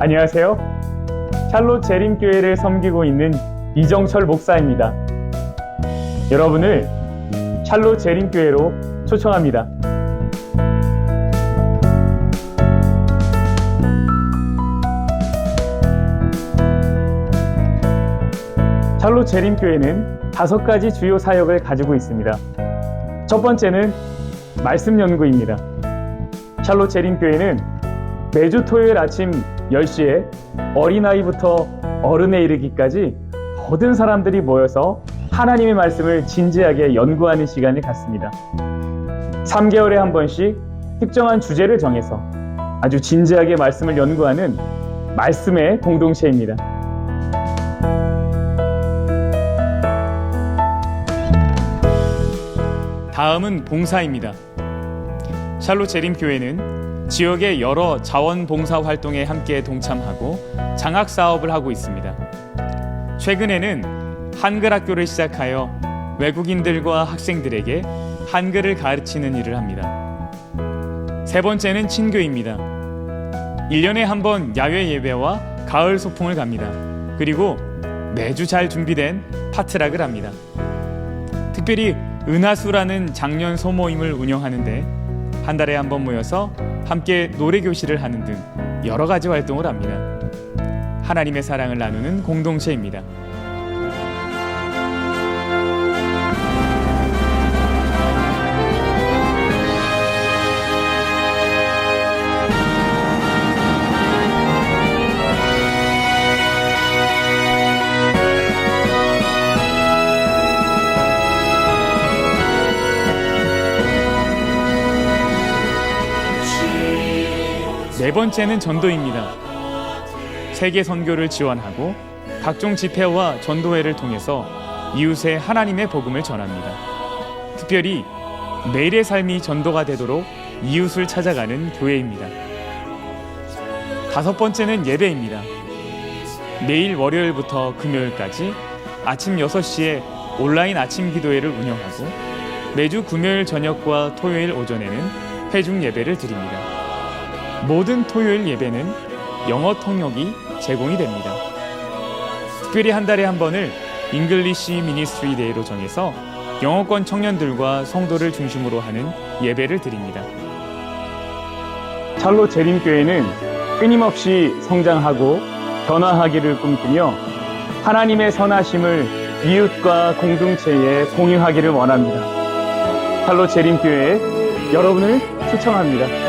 안녕하세요. 샬롯 재림교회를 섬기고 있는 이정철 목사입니다. 여러분을 샬롯 재림교회로 초청합니다. 샬롯 재림교회는 다섯 가지 주요 사역을 가지고 있습니다. 첫 번째는 말씀 연구입니다. 샬롯 재림 교회는 매주 토요일 아침 10시에 어린아이부터 어른에 이르기까지 모든 사람들이 모여서 하나님의 말씀을 진지하게 연구하는 시간을 갖습니다. 3개월에 한 번씩 특정한 주제를 정해서 아주 진지하게 말씀을 연구하는 말씀의 공동체입니다. 다음은 봉사입니다. 샬롯 재림 교회는 지역의 여러 자원봉사 활동에 함께 동참하고 장학 사업을 하고 있습니다. 최근에는 한글 학교를 시작하여 외국인들과 학생들에게 한글을 가르치는 일을 합니다. 세 번째는 친교입니다. 1년에 한 번 야외 예배와 가을 소풍을 갑니다. 그리고 매주 잘 준비된 파트락을 합니다. 특별히 은하수라는 작년 소모임을 운영하는데 한 달에 한 번 모여서 함께 노래 교실을 하는 등 여러 가지 활동을 합니다. 하나님의 사랑을 나누는 공동체입니다. 네 번째는 전도입니다. 세계 선교를 지원하고 각종 집회와 전도회를 통해서 이웃에 하나님의 복음을 전합니다. 특별히 매일의 삶이 전도가 되도록 이웃을 찾아가는 교회입니다. 다섯 번째는 예배입니다. 매일 월요일부터 금요일까지 아침 6시에 온라인 아침 기도회를 운영하고 매주 금요일 저녁과 토요일 오전에는 회중 예배를 드립니다. 모든 토요일 예배는 영어 통역이 제공이 됩니다. 특별히 한 달에 한 번을 잉글리시 미니스트리 데이로 정해서 영어권 청년들과 성도를 중심으로 하는 예배를 드립니다. 찰로 재림교회는 끊임없이 성장하고 변화하기를 꿈꾸며 하나님의 선하심을 이웃과 공동체에 공유하기를 원합니다. 찰로 재림교회에 여러분을 초청합니다.